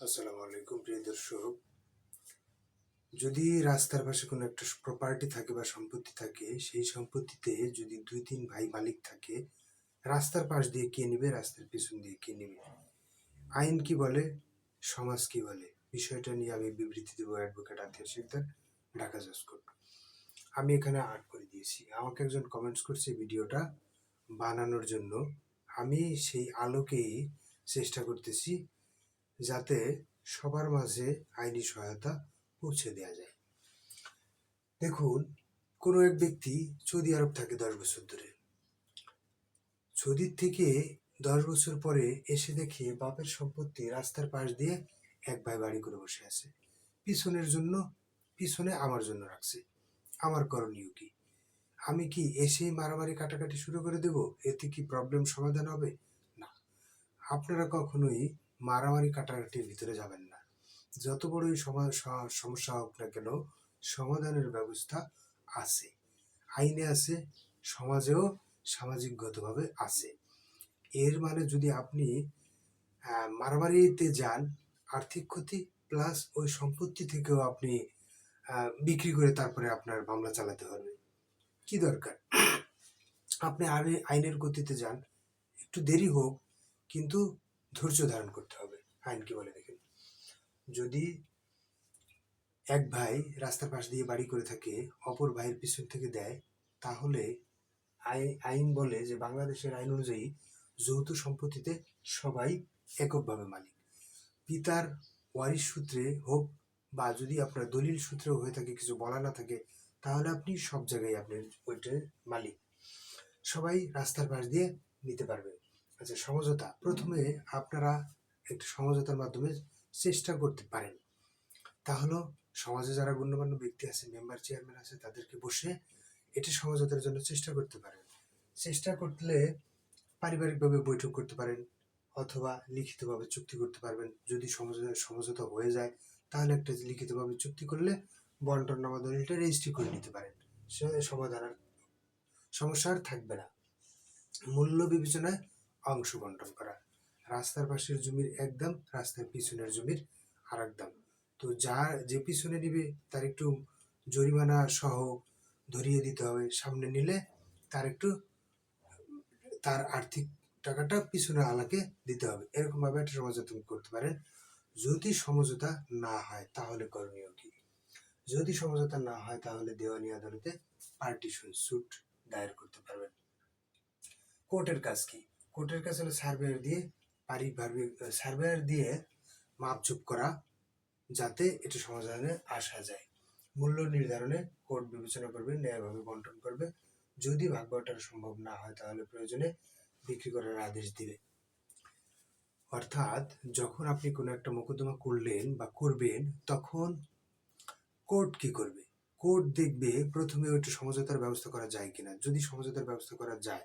আসসালামু আলাইকুম, প্রিয় দর্শক। যদি রাস্তার পাশে কোনো একটা প্রপার্টি থাকে বা সম্পত্তি থাকে, সেই সম্পত্তিতে যদি দুই, তিন ভাই মালিক থাকে, রাস্তার পাশ দিয়ে কে নেবে, রাস্তার পিছন দিয়ে কে নেবে? আইন কি বলে? সমাজ কি বলে? বিষয়টা নিয়ে আমি বিবৃতি দেবো অ্যাডভোকেট আতিয়ার শিকদার, ঢাকা জজ কোর্ট আমি এখানে আর্ট করে দিয়েছি। আমাকে একজন কমেন্টস করছে ভিডিওটা বানানোর জন্য। আমি সেই আলোকেই চেষ্টা করতেছি যাতে সবার মাঝে আইনি সহায়তা পৌঁছে দেওয়া যায়। দেখুন, কোনো এক ব্যক্তি সৌদি আরব থাকে দশ বছর ধরে সৌদির থেকে দশ বছর পরে এসে দেখে বাপের সম্পত্তি রাস্তার পাশ দিয়ে এক ভাই বাড়ি করে বসে আছে, পিছনের জন্য, পিছনে আমার জন্য রাখছে, আমার করণীয় কি? আমি কি এসেই মারামারি কাটাকাটি শুরু করে দেব? এতে কি প্রবলেম সমাধান হবে? না। আপনারা কখনোই মারামারি কাটাকাটির ভিতরে যাবেন না। যত বড়ই সমা- সমস্যা হোক না কেন, সমাধানের ব্যবস্থা আছে। আইনে আছে, সমাজেও সামাজিকগতভাবে আছে। এর মানে যদি আপনি মারামারিতে যান, আর্থিক ক্ষতি প্লাস ওই সম্পত্তি থেকেও আপনি বিক্রি করে তারপরে আপনার মামলা চালাতে হবে কি দরকার? আপনি আইনে, আইনের গতিতে যান, একটু দেরি হোক, কিন্তু ধৈর্য ধারণ করতে হবে আইন কি বলে দেখেন। যদি এক ভাই রাস্তার পাশ দিয়ে বাড়ি করে থাকে, অপর ভাইয়ের পিছন থেকে দেয়, তাহলে আই- আইন বলে যে বাংলাদেশের আইন অনুযায়ী যৌথ সম্পত্তিতে সবাই এককভাবে মালিক। পিতার ওয়ারিশ সূত্রে হোক বা যদি আপনার দলিল সূত্রেও হয়ে থাকে, কিছু বলা না থাকে, তাহলে আপনি সব জায়গায় আপনার ওইটার মালিক। সবাই রাস্তার পাশ দিয়ে নিতে পারবে আচ্ছা সমঝোতা প্রথমে আপনারা একটু সমঝোতার মাধ্যমে চেষ্টা করতে পারেন। তা হলো, সমাজে যারা গণ্যমান্য ব্যক্তি আছে, মেম্বার, চেয়ারম্যান আছে, তাদেরকে বসে এটি সমঝোতার জন্য চেষ্টা করতে পারেন। চেষ্টা করলে পারিবারিকভাবে বৈঠক করতে পারেন অথবা লিখিতভাবে চুক্তি করতে পারবেন। যদি সমঝোতা সমঝোতা হয়ে যায়, তাহলে একটা লিখিতভাবে চুক্তি করলে বন্টন নামা দলিলটা রেজিস্ট্রি করে নিতে পারেন। সমাধান আর সমস্যা আর থাকবে না। মূল্য বিবেচনায় অংশ বন্টন করা। রাস্তার পাশের জমির এক দাম রাস্তার পিছনের জমির আর এক দাম তো যার যে পিছনে নিবে, তার একটু জরিমানা সহ ধরিয়ে দিতে হবে। সামনে নিলে তার একটু, তার আর্থিক টাকাটা পিছনে আলাকে দিতে হবে। এরকম ভাবে একটা সমঝোতা করতে পারেন। যদি সমঝোতা না হয়, তাহলে করণীয় কি? যদি সমঝোতা না হয়, তাহলে দেওয়ানি আদালতে পার্টিশন সুট দায়ের করতে পারবেন। কোর্টের কাজ কি? কোর্টের কাজ হলো সার্ভেয়ার দিয়ে পারিভাবে সার্ভেয়ার দিয়ে মাপচুপ করা যাতে এটা সমাধানে আসা যায়। মূল্য নির্ধারণে কোর্ট বিবেচনা করবে, ন্যায়ভাবে বন্টন করবে। যদি ভাগ বাটোয়ারা সম্ভব না হয়, তাহলে প্রয়োজনে বিক্রি করার আদেশ দিবে। অর্থাৎ যখন আপনি কোনো একটা মোকদ্দমা করলেন বা করবেন, তখন কোর্ট কি করবে? কোর্ট দেখবে প্রথমে ওইটা সমঝোতার ব্যবস্থা করা যায় কিনা। যদি সমঝোতার ব্যবস্থা করা যায়,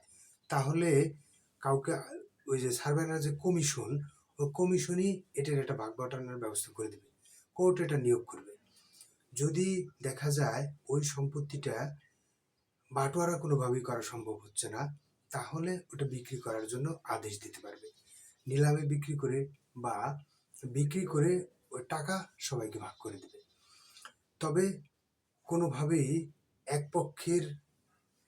তাহলে কাউকে, ওই যে সার্ভেয়ার যে কমিশন ওই কমিশনই এটার একটা ভাগ বাটানোর ব্যবস্থা করে দেবে। কোর্ট এটা নিয়োগ করবে। যদি দেখা যায় ওই সম্পত্তিটা বাটোয়ারা কোনোভাবেই করা সম্ভব হচ্ছে না, তাহলে ওটা বিক্রি করার জন্য আদেশ দিতে পারবে। নিলামে বিক্রি করে বা বিক্রি করে ওই টাকা সবাইকে ভাগ করে দেবে। তবে কোনোভাবেই এক পক্ষের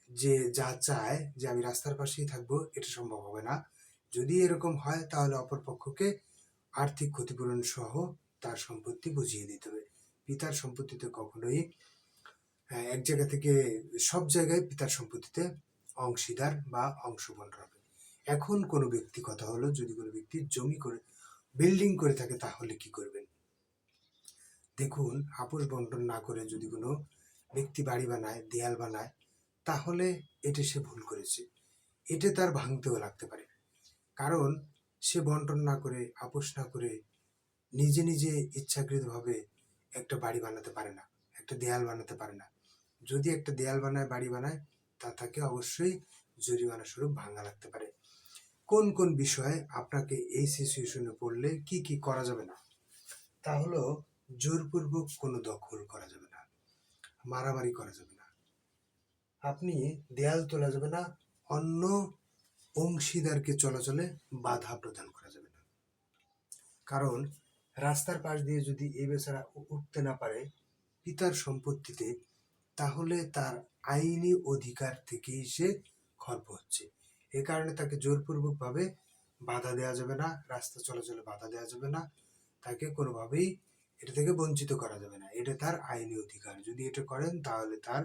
যে যা চায় যে আমি রাস্তার পাশেই থাকব, এটা সম্ভব হবে না। যদি এরকম হয়, তাহলে অপর পক্ষকে আর্থিক ক্ষতিপূরণ সহ তার সম্পত্তি বুঝিয়ে দিতে হবে। পিতার সম্পত্তিতে কখনোই এক জায়গা থেকে সব জায়গায় পিতার সম্পত্তিতে অংশীদার বা অংশ বন্টন হবে এখন কোনো ব্যক্তি, কথা হলো যদি কোনো ব্যক্তি জমি করে, বিল্ডিং করে থাকে, তাহলে কি করবেন? দেখুন, আপোষ বন্টন না করে যদি কোনো ব্যক্তি বাড়ি বানায়, দেয়াল বানায় তাহলে এটা সে ভুল করেছে। এটা তার ভাঙতেও লাগতে পারে। কারণ সে বন্টন না করে, আপোষ না করে নিজে নিজে ইচ্ছাকৃতভাবে একটা বাড়ি বানাতে পারে না, একটা দেয়াল বানাতে পারে না। যদি একটা দেয়াল বানায়, বাড়ি বানায়, তা তাকে অবশ্যই জরিমানা স্বরূপ ভাঙা লাগতে পারে। কোন কোন বিষয়ে আপনাকে এই সিচুয়েশনে পড়লে কি কি করা যাবে না, তা হলো জোরপূর্বক কোনো দখল করা যাবে না, মারামারি করা যাবে আপনি দেয়াল তোলা যাবে না, অন্য অংশীদারকে চলাচলে বাধা প্রদান করা যাবে না। কারণ রাস্তার পাশ দিয়ে যদি এই বেচারা উঠতে না পারে পিতার সম্পত্তিতে, তাহলে তার আইনি অধিকার থেকেই সে খর্ব হচ্ছে। এ কারণে তাকে জোরপূর্বক ভাবে বাধা দেওয়া যাবে না, রাস্তা চলাচলে বাধা দেওয়া যাবে না, তাকে কোনোভাবেই এটা থেকে বঞ্চিত করা যাবে না। এটা তার আইনি অধিকার। যদি এটা করেন, তাহলে তার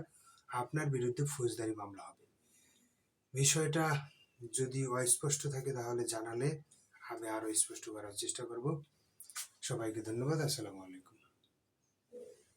আপনার বিরুদ্ধে ফৌজদারি মামলা হবে। বিষয়টা যদি অস্পষ্ট থাকে তাহলে জানালে আমি আরও স্পষ্ট করার চেষ্টা করব। সবাইকে ধন্যবাদ। আসসালামু আলাইকুম।